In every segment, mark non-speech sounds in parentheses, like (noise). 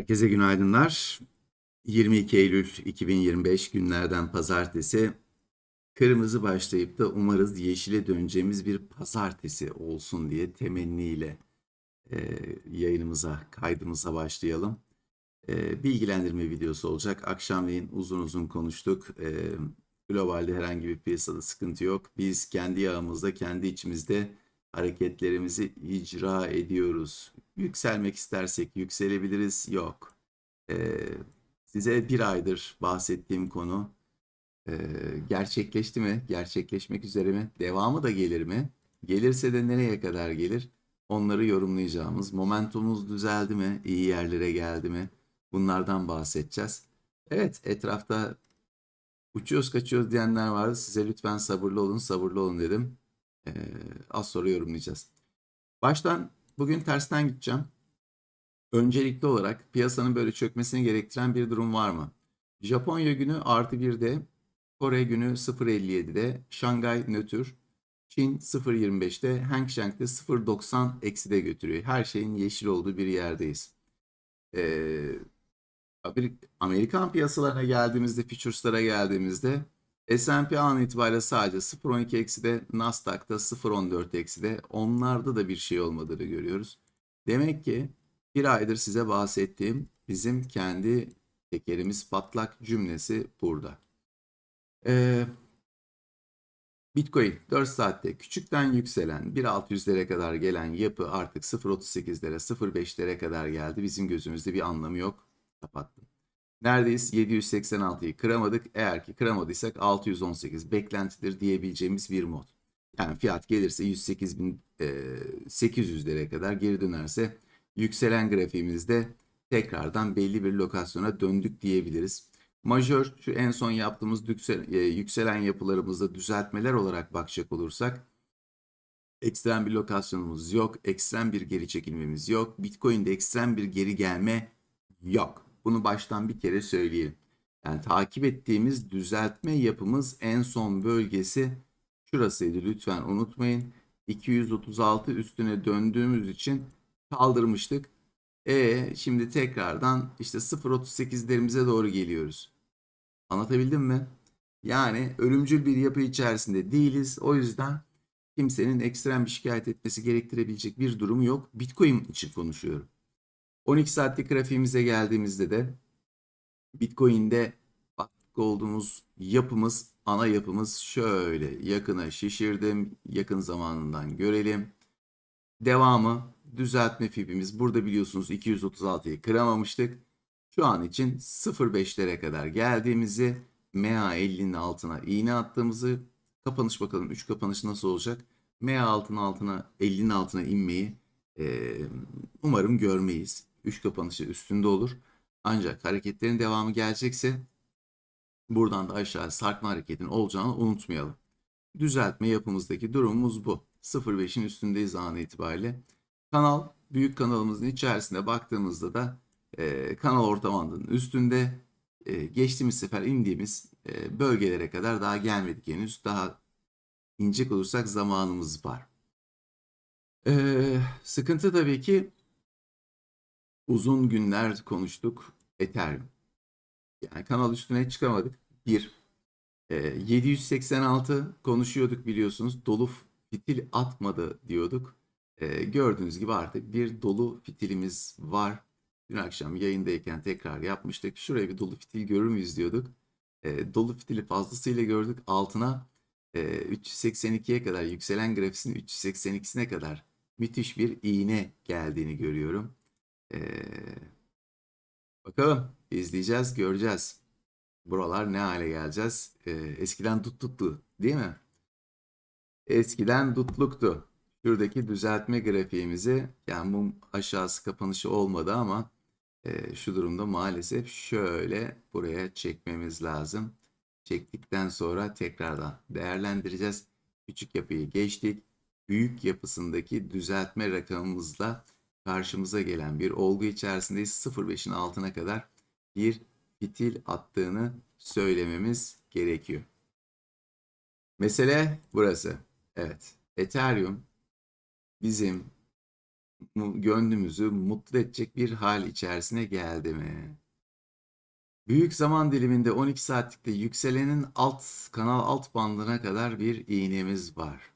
Herkese günaydınlar. 22 Eylül 2025 günlerden pazartesi. Kırmızı başlayıp da umarız yeşile döneceğimiz bir pazartesi olsun diye temenniyle e, yayınımıza, kaydımıza başlayalım. E, bilgilendirme videosu olacak. Akşamleyin uzun uzun konuştuk. E, globalde herhangi bir piyasada sıkıntı yok. Biz kendi yağımızda, kendi içimizde hareketlerimizi icra ediyoruz. Yükselmek istersek yükselebiliriz. Yok. Ee, size bir aydır bahsettiğim konu e, gerçekleşti mi? Gerçekleşmek üzere mi? Devamı da gelir mi? Gelirse de nereye kadar gelir? Onları yorumlayacağımız. Momentumumuz düzeldi mi? İyi yerlere geldi mi? Bunlardan bahsedeceğiz. Evet, etrafta uçuyoruz kaçıyoruz diyenler vardı. Size lütfen sabırlı olun, sabırlı olun dedim. Ee, az sonra yorumlayacağız. Baştan bugün tersten gideceğim. Öncelikli olarak piyasanın böyle çökmesini gerektiren bir durum var mı? Japonya günü artı 1'de, Kore günü 0.57'de, Şangay nötr, Çin 0.25'te, Hang Seng'de 0.90 ekside götürüyor. Her şeyin yeşil olduğu bir yerdeyiz. Ee, Amerikan piyasalarına geldiğimizde, futures'lara geldiğimizde S&P an itibariyle sadece 0.12 ekside, Nasdaq'ta 0.14 ekside. Onlarda da bir şey olmadığını görüyoruz. Demek ki bir aydır size bahsettiğim bizim kendi tekerimiz patlak cümlesi burada. Ee, Bitcoin 4 saatte küçükten yükselen 1.600'lere kadar gelen yapı artık 0.38'lere 0.5'lere kadar geldi. Bizim gözümüzde bir anlamı yok. Kapattım. Neredeyiz? 786'yı kıramadık. Eğer ki kıramadıysak 618 beklentidir diyebileceğimiz bir mod. Yani fiyat gelirse 108.800'lere kadar geri dönerse yükselen grafiğimizde tekrardan belli bir lokasyona döndük diyebiliriz. Majör şu en son yaptığımız yükselen yapılarımızda düzeltmeler olarak bakacak olursak ekstrem bir lokasyonumuz yok. Ekstrem bir geri çekilmemiz yok. Bitcoin'de ekstrem bir geri gelme yok. Bunu baştan bir kere söyleyelim. Yani takip ettiğimiz düzeltme yapımız en son bölgesi şurasıydı lütfen unutmayın. 236 üstüne döndüğümüz için kaldırmıştık. E şimdi tekrardan işte 0.38'lerimize doğru geliyoruz. Anlatabildim mi? Yani ölümcül bir yapı içerisinde değiliz. O yüzden kimsenin ekstrem bir şikayet etmesi gerektirebilecek bir durum yok. Bitcoin için konuşuyorum. 12 saatlik grafiğimize geldiğimizde de Bitcoin'de baktık olduğumuz yapımız, ana yapımız şöyle yakına şişirdim. Yakın zamanından görelim. Devamı düzeltme fibimiz burada biliyorsunuz 236'yı kıramamıştık. Şu an için 0.5'lere kadar geldiğimizi MA50'nin altına iğne attığımızı kapanış bakalım 3 kapanış nasıl olacak? MA altına altına 50'nin altına inmeyi e, umarım görmeyiz. 3 kapanışı üstünde olur. Ancak hareketlerin devamı gelecekse buradan da aşağı sarkma hareketin olacağını unutmayalım. Düzeltme yapımızdaki durumumuz bu. 0.5'in üstündeyiz an itibariyle. Kanal, büyük kanalımızın içerisinde baktığımızda da e, kanal orta üstünde e, geçtiğimiz sefer indiğimiz e, bölgelere kadar daha gelmedik henüz. Daha inecek olursak zamanımız var. E, sıkıntı tabii ki uzun günler konuştuk Ethereum. Yani kanal üstüne çıkamadık. Bir, e, 786 konuşuyorduk biliyorsunuz. Dolu fitil atmadı diyorduk. E, gördüğünüz gibi artık bir dolu fitilimiz var. Dün akşam yayındayken tekrar yapmıştık. Şuraya bir dolu fitil görür müyüz diyorduk. E, dolu fitili fazlasıyla gördük. Altına e, 382'ye kadar yükselen grafisinin 382'sine kadar müthiş bir iğne geldiğini görüyorum. Ee, bakalım izleyeceğiz, göreceğiz. Buralar ne hale geleceğiz? Ee, eskiden dut tuttu değil mi? Eskiden dutluktu. Şuradaki düzeltme grafiğimizi yani mum aşağısı kapanışı olmadı ama e, şu durumda maalesef şöyle buraya çekmemiz lazım. Çektikten sonra tekrardan değerlendireceğiz. Küçük yapıyı geçtik. Büyük yapısındaki düzeltme rakamımızla karşımıza gelen bir olgu içerisindeyiz. 0.5'in altına kadar bir fitil attığını söylememiz gerekiyor. Mesele burası. Evet. Ethereum bizim gönlümüzü mutlu edecek bir hal içerisine geldi mi? Büyük zaman diliminde 12 saatlikte yükselenin alt kanal alt bandına kadar bir iğnemiz var.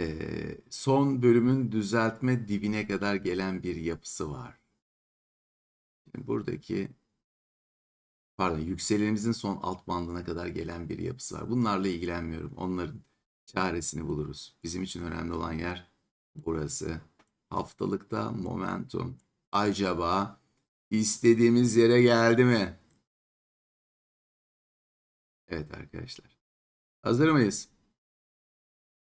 Ee, son bölümün düzeltme dibine kadar gelen bir yapısı var. Şimdi buradaki pardon yükselenimizin son alt bandına kadar gelen bir yapısı var. Bunlarla ilgilenmiyorum. Onların çaresini buluruz. Bizim için önemli olan yer burası. Haftalıkta momentum. Acaba istediğimiz yere geldi mi? Evet arkadaşlar. Hazır mıyız?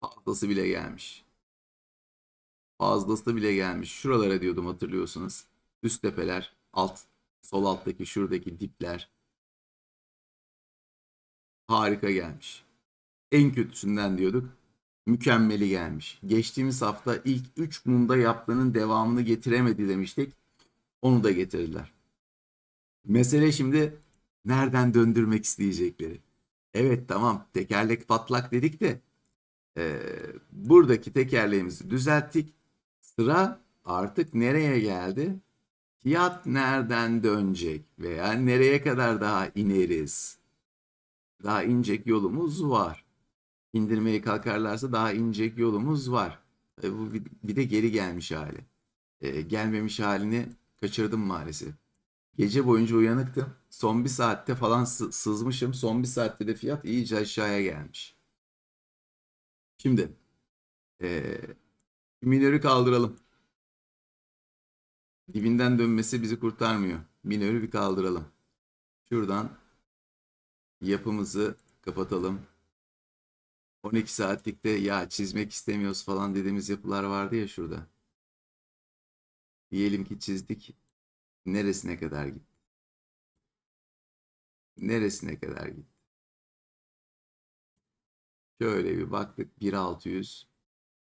Fazlası bile gelmiş. Fazlası bile gelmiş. Şuralara diyordum hatırlıyorsunuz. Üst tepeler, alt, sol alttaki şuradaki dipler. Harika gelmiş. En kötüsünden diyorduk. Mükemmeli gelmiş. Geçtiğimiz hafta ilk 3 mumda yaptığının devamını getiremedi demiştik. Onu da getirdiler. Mesele şimdi nereden döndürmek isteyecekleri. Evet tamam tekerlek patlak dedik de e, buradaki tekerleğimizi düzelttik. Sıra artık nereye geldi? Fiyat nereden dönecek veya nereye kadar daha ineriz? Daha inecek yolumuz var. İndirmeye kalkarlarsa daha inecek yolumuz var. E, bu bir, de geri gelmiş hali. E, gelmemiş halini kaçırdım maalesef. Gece boyunca uyanıktım. Son bir saatte falan sı- sızmışım. Son bir saatte de fiyat iyice aşağıya gelmiş. Şimdi e, minörü kaldıralım. Dibinden dönmesi bizi kurtarmıyor. Minörü bir kaldıralım. Şuradan yapımızı kapatalım. 12 saatlikte ya çizmek istemiyoruz falan dediğimiz yapılar vardı ya şurada. Diyelim ki çizdik. Neresine kadar gitti? Neresine kadar gitti? Şöyle bir baktık 1600.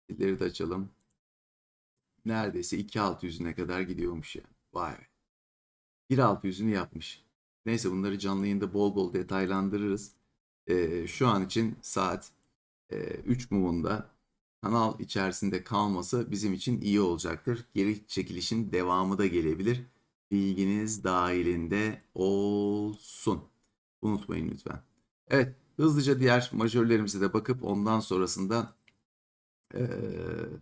İleri de açalım. Neredeyse 2600'üne kadar gidiyormuş ya. Vay be. 1600'ünü yapmış. Neyse bunları canlı yayında bol bol detaylandırırız. Ee, şu an için saat e, 3 mumunda kanal içerisinde kalması bizim için iyi olacaktır. Geri çekilişin devamı da gelebilir. Bilginiz dahilinde olsun. Unutmayın lütfen. Evet, hızlıca diğer majörlerimize de bakıp ondan sonrasında eee,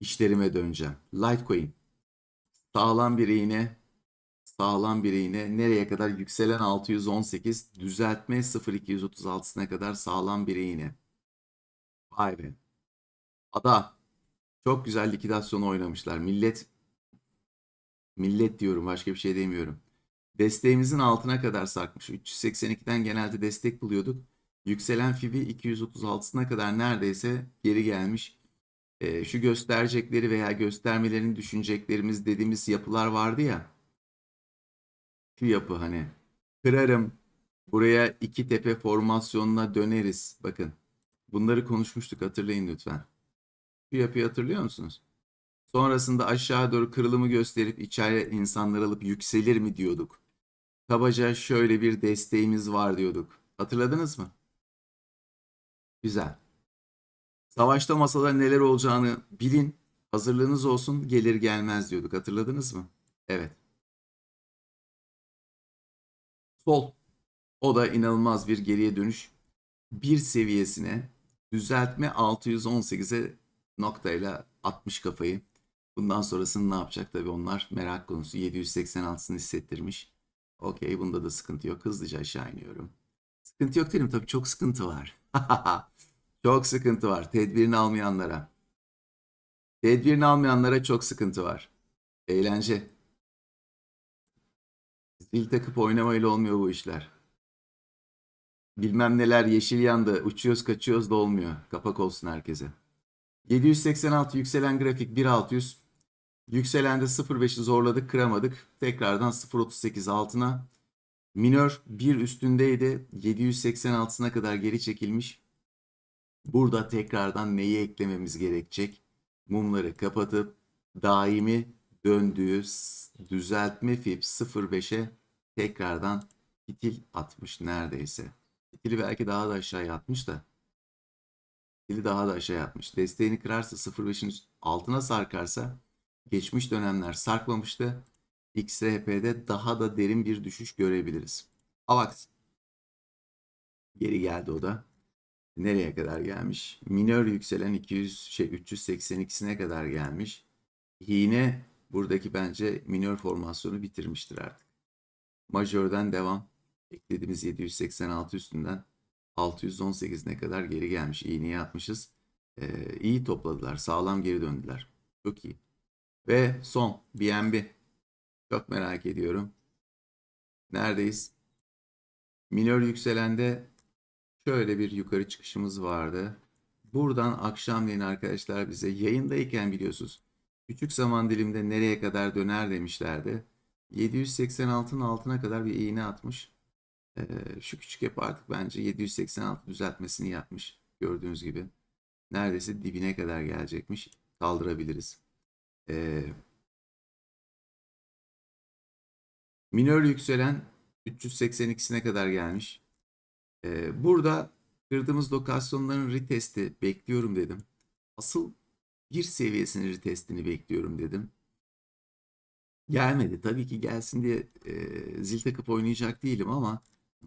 işlerime döneceğim. Litecoin. Sağlam bir iğne. Sağlam bir iğne. Nereye kadar? Yükselen 618. Düzeltme 0236'sına kadar sağlam bir iğne. Vay be. Ada. Çok güzel likidasyon oynamışlar. Millet millet diyorum başka bir şey demiyorum. Desteğimizin altına kadar sarkmış. 382'den genelde destek buluyorduk. Yükselen Fibi 236'sına kadar neredeyse geri gelmiş. Ee, şu gösterecekleri veya göstermelerini düşüneceklerimiz dediğimiz yapılar vardı ya. Şu yapı hani kırarım buraya iki tepe formasyonuna döneriz. Bakın bunları konuşmuştuk hatırlayın lütfen. Şu yapıyı hatırlıyor musunuz? Sonrasında aşağı doğru kırılımı gösterip içeri insanlar alıp yükselir mi diyorduk. Kabaca şöyle bir desteğimiz var diyorduk. Hatırladınız mı? Güzel. Savaşta masada neler olacağını bilin. Hazırlığınız olsun gelir gelmez diyorduk. Hatırladınız mı? Evet. Sol. O da inanılmaz bir geriye dönüş. Bir seviyesine düzeltme 618'e noktayla 60 kafayı. Bundan sonrasını ne yapacak tabii onlar merak konusu. 786'sını hissettirmiş. Okey bunda da sıkıntı yok. Hızlıca aşağı iniyorum. Sıkıntı yok dedim tabii çok sıkıntı var. (laughs) çok sıkıntı var. Tedbirini almayanlara. Tedbirini almayanlara çok sıkıntı var. Eğlence. Zil takıp oynamayla olmuyor bu işler. Bilmem neler yeşil yandı. Uçuyoruz kaçıyoruz da olmuyor. Kapak olsun herkese. 786 yükselen grafik 1600. Yükselende 0.5'i zorladık kıramadık. Tekrardan 0.38 altına. Minör 1 üstündeydi. 786'sına kadar geri çekilmiş. Burada tekrardan neyi eklememiz gerekecek? Mumları kapatıp daimi döndüğü düzeltme fib 0.5'e tekrardan fitil atmış neredeyse. Fitili belki daha da aşağıya atmış da. Dili daha da aşağı atmış. Desteğini kırarsa 0.5'in altına sarkarsa geçmiş dönemler sarkmamıştı. XRP'de daha da derin bir düşüş görebiliriz. AVAX geri geldi o da. Nereye kadar gelmiş? Minör yükselen 200 şey 382'sine kadar gelmiş. Yine buradaki bence minör formasyonu bitirmiştir artık. Majörden devam. Eklediğimiz 786 üstünden 618'ne kadar geri gelmiş. İğneyi atmışız. Ee, iyi topladılar. Sağlam geri döndüler. Çok iyi. Ve son BNB. Çok merak ediyorum. Neredeyiz? Minör yükselende şöyle bir yukarı çıkışımız vardı. Buradan akşamleyin arkadaşlar bize yayındayken biliyorsunuz küçük zaman dilimde nereye kadar döner demişlerdi. 786'nın altına kadar bir iğne atmış. Ee, şu küçük yapı artık bence 786 düzeltmesini yapmış. Gördüğünüz gibi. Neredeyse dibine kadar gelecekmiş. Kaldırabiliriz. Ee, minör yükselen 382'sine kadar gelmiş. Ee, burada kırdığımız lokasyonların retesti bekliyorum dedim. Asıl bir seviyesinin retestini bekliyorum dedim. Gelmedi. Tabii ki gelsin diye e, zil takıp oynayacak değilim ama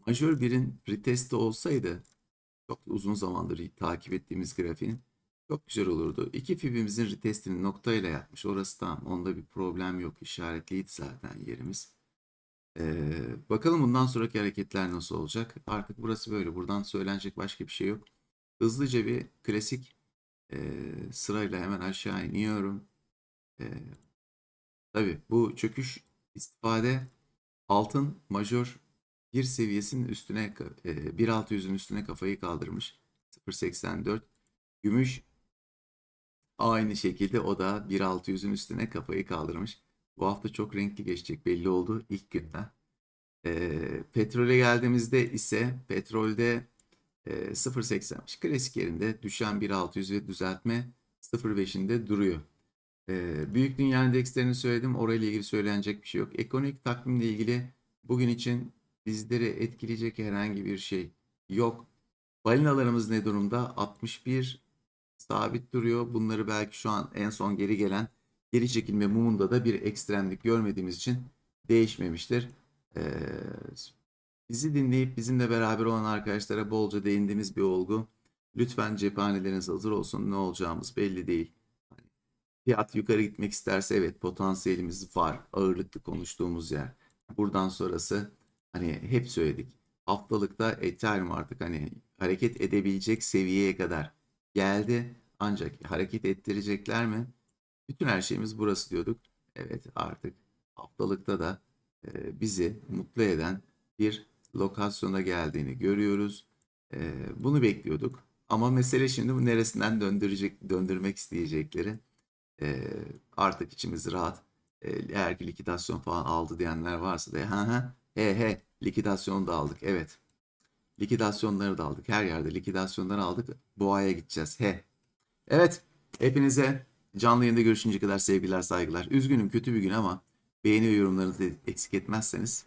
majör birin retesti olsaydı çok uzun zamandır takip ettiğimiz grafiğin çok güzel olurdu. İki fibimizin retestini noktayla yapmış. Orası tamam. Onda bir problem yok. İşaretliydi zaten yerimiz. Ee, bakalım bundan sonraki hareketler nasıl olacak? Artık burası böyle. Buradan söylenecek başka bir şey yok. Hızlıca bir klasik e, sırayla hemen aşağı iniyorum. E, tabii bu çöküş istifade altın majör bir seviyesinin üstüne e, 1.600'ün üstüne kafayı kaldırmış. 0.84 gümüş aynı şekilde o da 1.600'ün üstüne kafayı kaldırmış. Bu hafta çok renkli geçecek belli oldu ilk günden. E, petrole geldiğimizde ise petrolde e, 0.85 klasik yerinde düşen 1.600 ve düzeltme 0.5'inde duruyor. E, büyük dünya endekslerini söyledim. Orayla ilgili söylenecek bir şey yok. Ekonomik takvimle ilgili bugün için bizleri etkileyecek herhangi bir şey yok. Balinalarımız ne durumda? 61 sabit duruyor. Bunları belki şu an en son geri gelen geri çekilme mumunda da bir ekstremlik görmediğimiz için değişmemiştir. Ee, bizi dinleyip bizimle beraber olan arkadaşlara bolca değindiğimiz bir olgu. Lütfen cephaneleriniz hazır olsun. Ne olacağımız belli değil. Hani fiyat yukarı gitmek isterse evet potansiyelimiz var. Ağırlıklı konuştuğumuz yer. Buradan sonrası hani hep söyledik. Haftalıkta Ethereum artık hani hareket edebilecek seviyeye kadar geldi. Ancak hareket ettirecekler mi? Bütün her şeyimiz burası diyorduk. Evet artık haftalıkta da e, bizi mutlu eden bir lokasyona geldiğini görüyoruz. E, bunu bekliyorduk. Ama mesele şimdi bu neresinden döndürecek, döndürmek isteyecekleri. E, artık içimiz rahat. Eğer ki likidasyon falan aldı diyenler varsa da ha ha he he likidasyonu da aldık. Evet. Likidasyonları da aldık. Her yerde likidasyonları aldık. Boğa'ya gideceğiz. He. Evet. Hepinize canlı yayında görüşünceye kadar sevgiler saygılar. Üzgünüm kötü bir gün ama beğeni ve yorumlarınızı eksik etmezseniz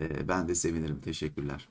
e, ben de sevinirim. Teşekkürler.